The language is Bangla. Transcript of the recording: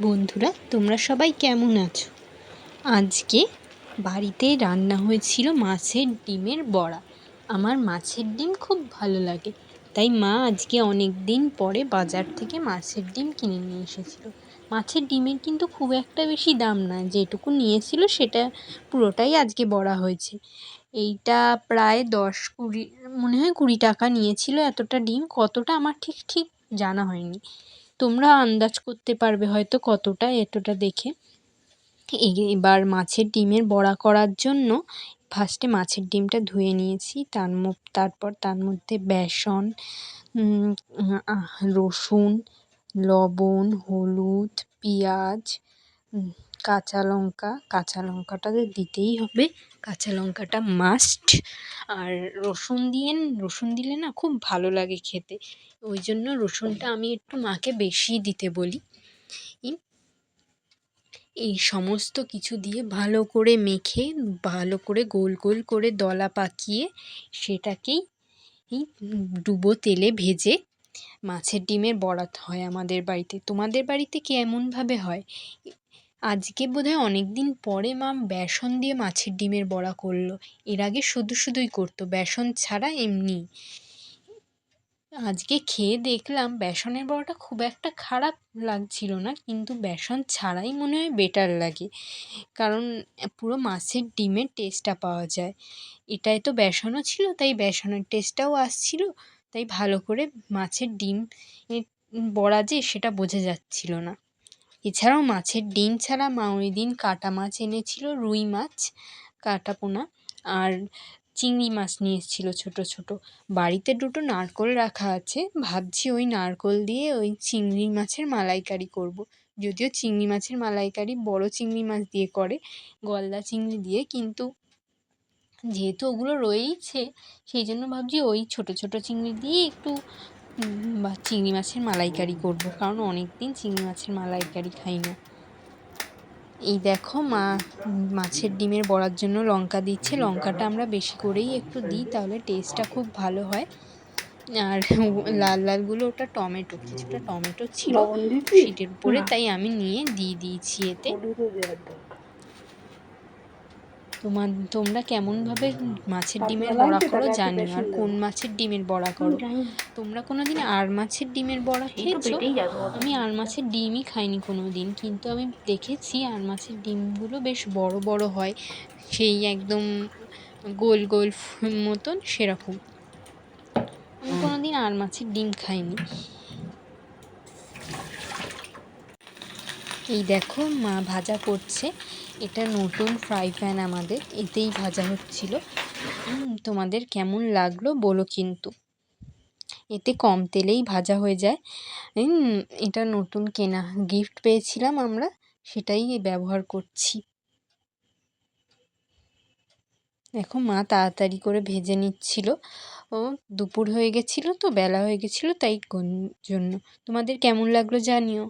বন্ধুরা, তোমরা সবাই কেমন আছো? আজকে বাড়িতে রান্না হয়েছিল মাছের ডিমের বড়া। আমার মাছের ডিম খুব ভালো লাগে, তাই মা আজকে অনেক দিন পরে বাজার থেকে মাছের ডিম কিনে নিয়ে এসেছিল। মাছের ডিমের কিন্তু খুব একটা বেশি দাম না, যেটুকু নিয়েছিল সেটা পুরোটাই আজকে বড়া হয়েছে। এইটা প্রায় দশ কুড়ি, মনে হয় কুড়ি টাকা নিয়েছিল এতটা ডিম, কতটা আমার ঠিক ঠিক জানা হয়নি। তোমরা আন্দাজ করতে পারবে হয়তো কতটা এতটা দেখে। এবার মাছের ডিমের বড়া করার জন্য ফার্স্টে মাছের ডিমটা ধুয়ে নিয়েছি, তার তারপর তার মধ্যে বেসন রসুন, লবণ, হলুদ, পেঁয়াজ কাঁচা লঙ্কা, কাঁচা লঙ্কাটা তো দিতেই হবে। কাঁচা লঙ্কাটা মাস্ট আর রসুন দিয়ে, রসুন দিলে না খুব ভালো লাগে খেতে। ওই জন্য রসুনটা আমি একটু মাকে বেশিই দিতে বলি। এই সমস্ত কিছু দিয়ে ভালো করে মেখে, ভালো করে গোল গোল করে দলা পাকিয়ে সেটাকেই ডুবো তেলে ভেজে মাছের ডিমের বরাত হয় আমাদের বাড়িতে। তোমাদের বাড়িতে কেমনভাবে হয়? আজকে বোধহয় অনেক দিন পরে মা বেসন দিয়ে মাছের ডিমের বড়া করল। এর আগে শুধু শুধুই করতো, বেসন ছাড়া এমনি। আজকে খেয়ে দেখলাম বেসনের বড়াটা খুব একটা খারাপ লাগছিল না, কিন্তু বেসন ছাড়াই মনে হয় বেটার লাগে। কারণ পুরো মাছের ডিমের টেস্টটা পাওয়া যায়। এটায় তো বেসনও ছিল, তাই বেসনের টেস্টটাও আসছিল, তাই ভালো করে মাছের ডিম বড়া যে সেটা বোঝা যাচ্ছিল না। এছাড়াও মাছের ডিম ছাড়া মা ওই দিন কাটা মাছ এনেছিল, রুই মাছ, কাটা পোনা আর চিংড়ি মাছ নিয়ে এসেছিল ছোটো ছোটো বাড়িতে দুটো নারকোল রাখা আছে ভাবছি ওই নারকোল দিয়ে ওই চিংড়ি মাছের মালাইকারি করব। যদিও চিংড়ি মাছের মালাইকারি বড় চিংড়ি মাছ দিয়ে করে, গলদা চিংড়ি দিয়ে, কিন্তু যেহেতু ওগুলো রয়েইছে, সেই জন্য ভাবছি ওই ছোটো ছোটো চিংড়ি দিয়ে একটু বা চিংড়ি মাছের মালাইকারি করব কারণ অনেক দিন চিংড়ি মাছের মালাইকারি খাই না। এই দেখো মা মাছের ডিমের বড়ার জন্য লঙ্কা দিচ্ছে লঙ্কাটা আমরা বেশি করেই একটু দিই তাহলে টেস্টটা খুব ভালো হয়। আর লাল লালগুলো ওটা টমেটো কিছুটা টমেটো ছিল সিটের উপরে তাই আমি নিয়ে দিয়ে দিয়েছি এতে। তোমার তোমরা কেমনভাবে মাছের ডিমের বড়া করো জানি আর কোন মাছের ডিমের বড়া করো? তোমরা কোনো দিন আর মাছের ডিমের বড়া খেয়েছো? আমি আর মাছের ডিমই খাইনি কোনো দিন কিন্তু আমি দেখেছি আর মাছের ডিমগুলো বেশ বড় বড় হয় সেই একদম গোল গোল মতন সেরকম। আমি কোনো দিন আর মাছের ডিম খাইনি। এই দেখো মা ভাজা করছে। এটা নতুন ফ্রাই প্যান আমাদের, এতেই ভাজা হচ্ছিল। তোমাদের কেমন লাগল বলো কিন্তু। এতে কম তেলেই ভাজা হয়ে যায়। এটা নতুন কেনা গিফট পেয়েছিলাম আমরা, সেটাই ব্যবহার করছি। দেখো মা তাড়াতাড়ি করে ভেজে নিচ্ছিল। ও দুপুর হয়ে গেছিল তো, বেলা হয়ে গেছিল, তাই জন্য। তোমাদের কেমন লাগল জানিও।